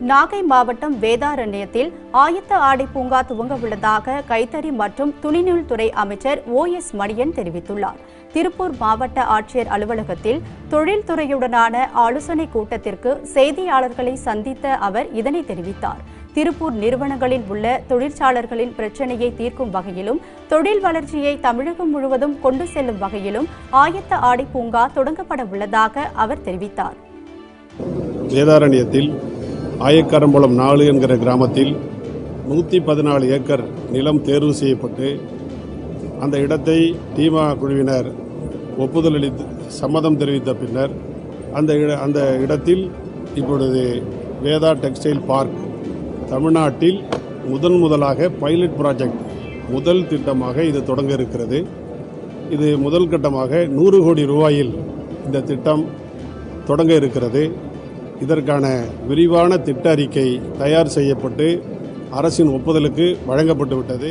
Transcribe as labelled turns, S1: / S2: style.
S1: நாகை மாவட்டம் வேதாரண்யத்தில் ஆயத்த ஆடை பூங்கா துவங்க உள்ளதாக கைத்தறி மற்றும் துணிநூல் துறை அமைச்சர் ஓ எஸ் மணியன் தெரிவித்துள்ளார். திருப்பூர் மாவட்ட ஆட்சியர் அலுவலகத்தில் தொழில்துறையுடனான ஆலோசனைக் கூட்டத்திற்கு செய்தியாளர்களை சந்தித்த அவர் இதனை தெரிவித்தார். திருப்பூர் நிறுவனங்களில் உள்ள தொழிற்சாளர்களின் பிரச்சினையை தீர்க்கும் வகையிலும் தொழில் வளர்ச்சியை தமிழகம் முழுவதும் கொண்டு செல்லும் வகையிலும் ஆயத்த ஆடை பூங்கா தொடங்கப்பட உள்ளதாக அவர் தெரிவித்தார்.
S2: வேதாரண்யத்தில் ஆயக்கரம்பலம் நாலு என்கிற கிராமத்தில் நூற்றி பதினாலு ஏக்கர் நிலம் தேர்வு செய்யப்பட்டு அந்த இடத்தை டீமா குழுவினர் ஒப்புதல் அளித்து சம்மதம் தெரிவித்த பின்னர் அந்த இட அந்த இடத்தில் இப்பொழுது வேதா டெக்ஸ்டைல் பார்க் தமிழ்நாட்டில் முதன் முதலாக பைலட் ப்ராஜெக்ட் முதல் திட்டமாக இது தொடங்க இருக்கிறது. இது முதல் கட்டமாக நூறு கோடி ரூபாயில் இந்த திட்டம் தொடங்க இருக்கிறது. இதற்கான விரிவான திட்ட அறிக்கை தயார் செய்யப்பட்டு அரசின் ஒப்புதலுக்கு வழங்கப்பட்டு விட்டது.